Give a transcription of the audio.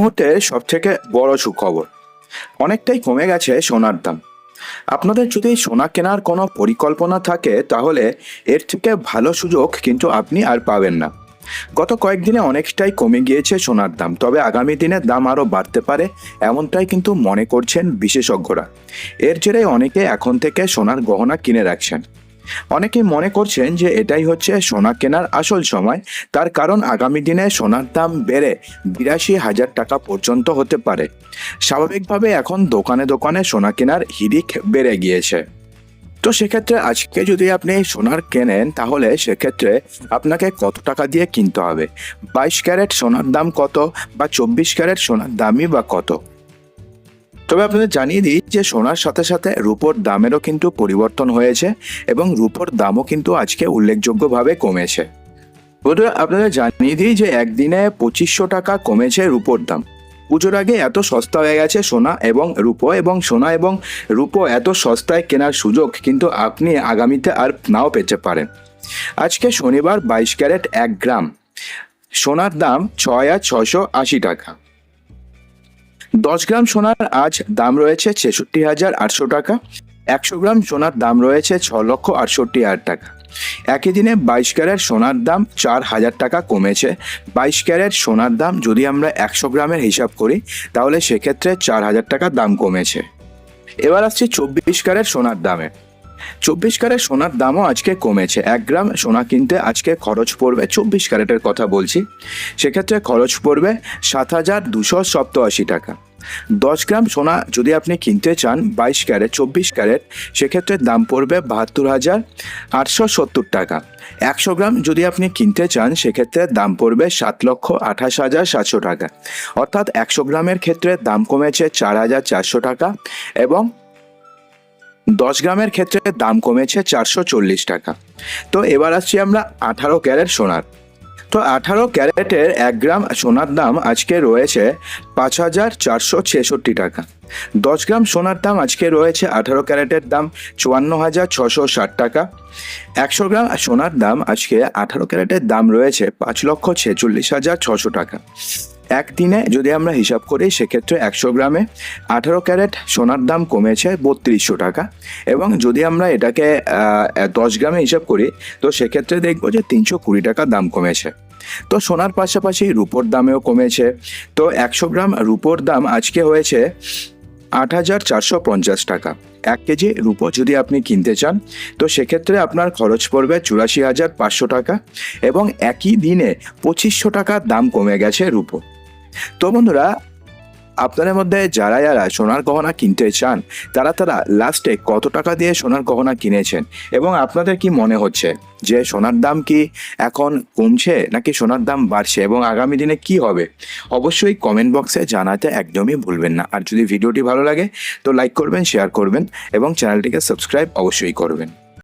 মুহূর্তের সব থেকে বড় সুখবর। অনেকটাই কমে গেছে সোনার দাম। আপনাদের যদি সোনা কেনার কোনো পরিকল্পনা থাকে, তাহলে এর থেকে ভালো সুযোগ কিন্তু আপনি আর পাবেন না। গত কয়েকদিনে অনেকটাই কমে গিয়েছে সোনার দাম, তবে আগামী দিনে দাম আরও বাড়তে পারে, এমনটাই কিন্তু মনে করছেন বিশেষজ্ঞরা। এর জেরে অনেকে এখন থেকে সোনার গহনা কিনে রাখছেন। অনেকেই মনে করছেন যে এটাই হচ্ছে সোনা কেনার আসল সময়। তার কারণ আগামী দিনে সোনার দাম বেড়ে বিরাশি হাজার টাকা পর্যন্ত হতে পারে। স্বাভাবিকভাবে এখন দোকানে দোকানে সোনা কেনার হিড়িক বেড়ে গিয়েছে। তো সেক্ষেত্রে আজকে যদি আপনি সোনার কেনেন, তাহলে সেক্ষেত্রে আপনাকে কত টাকা দিয়ে কিনতে হবে? বাইশ ক্যারেট সোনার দাম কত? বা চব্বিশ ক্যারেট সোনার দামই বা কত? তবে আপনাদের জানিয়ে দিই যে সোনার সাথে সাথে রূপোর দামেরও কিন্তু পরিবর্তন হয়েছে এবং রূপোর দামও কিন্তু আজকে উল্লেখযোগ্যভাবে কমেছে। বন্ধুরা, আপনাদের জানিয়ে দিই যে একদিনে পঁচিশশো টাকা কমেছে রূপোর দাম। পুজোর আগে এত সস্তা হয়ে গেছে সোনা এবং রূপো এবং সোনা এবং রূপো এত সস্তায় কেনার সুযোগ কিন্তু আপনি আগামীতে আর নাও পেতে পারেন। আজকে শনিবার বাইশ ক্যারেট এক গ্রাম। সোনার দাম ছয় আর ছশো আশি টাকা। দশ গ্রাম সোনার আজ দাম রয়েছে ছেষট্টি হাজার আটশো টাকা। একশো গ্রাম সোনার দাম রয়েছে ছ লক্ষ আটষট্টি হাজার টাকা। একই দিনে বাইশ ক্যারেট সোনার দাম চার হাজার টাকা কমেছে। বাইশ ক্যারেট সোনার দাম যদি আমরা একশো গ্রামের হিসাব করি, তাহলে সেক্ষেত্রে চার হাজার টাকা দাম কমেছে। এবার আসছে চব্বিশ ক্যারের সোনার দামে। চব্বিশ ক্যারেট সোনার দামও আজকে কমেছে। এক গ্রাম সোনা কিনতে আজকে খরচ পড়বে চব্বিশ ক্যারেটের কথা বলছি। সেক্ষেত্রে খরচ পড়বে সাত হাজার দুশো সপ্তআশি টাকা। দশ গ্রাম সোনা যদি আপনি কিনতে চান, বাইশ ক্যারেট, চব্বিশ ক্যারেট, সেক্ষেত্রে দাম পড়বে বাহাত্তর হাজার আটশো সত্তর টাকা। একশো গ্রাম যদি আপনি কিনতে চান, সেক্ষেত্রে দাম পড়বে সাত লক্ষ আঠাশ হাজার সাতশো টাকা। অর্থাৎ একশো গ্রামের ক্ষেত্রে দাম কমেছে চার হাজার চারশো টাকা এবং দশ গ্রামের ক্ষেত্রে দাম কমেছে চারশো চল্লিশ টাকা। তো এবার আসছি আমরা আঠারো ক্যারেট সোনার। তো আঠারো ক্যারেটের এক গ্রাম সোনার দাম আজকে রয়েছে পাঁচ হাজার চারশো ছেষট্টি টাকা। দশ গ্রাম সোনার দাম আজকে রয়েছে আঠারো ক্যারেটের দাম চুয়ান্ন হাজার ছশো ষাট টাকা। একশো গ্রাম সোনার দাম আজকে আঠারো ক্যারেটের দাম রয়েছে পাঁচ লক্ষ ছেচল্লিশ হাজার ছশো টাকা। একদিনে যদি আমরা হিসাব করি, সেক্ষেত্রে একশো গ্রামে আঠারো ক্যারেট সোনার দাম কমেছে বত্রিশশো টাকা। এবং যদি আমরা এটাকে দশ গ্রামে হিসাব করি, তো সেক্ষেত্রে দেখব যে তিনশো কুড়ি টাকা দাম কমেছে। তো সোনার পাশাপাশি রুপোর দামেও কমেছে। তো একশো গ্রাম রুপোর দাম আজকে হয়েছে আট হাজার চারশো পঞ্চাশ টাকা। এক কেজি রুপো যদি আপনি কিনতে চান, তো সেক্ষেত্রে আপনার খরচ পড়বে চুরাশি হাজার পাঁচশো টাকা। এবং একই দিনে পঁচিশশো টাকা দাম কমে গেছে রূপো তো বন্ধুরা, আপনাদের মধ্যে যারা যারা সোনার গহনা কিনতে চান, তারা তারা লাস্টে কত টাকা দিয়ে সোনার গহনা কিনেছেন? এবং আপনাদের কি মনে হচ্ছে যে সোনার দাম কি এখন কমছে নাকি সোনার দাম বাড়ছে এবং আগামী দিনে কি হবে? অবশ্যই কমেন্ট বক্সে জানাতে একদমই ভুলবেন না। আর যদি ভিডিওটি ভালো লাগে, তো লাইক করবেন শেয়ার করবেন এবং চ্যানেলটিকে সাবস্ক্রাইব অবশ্যই করবেন।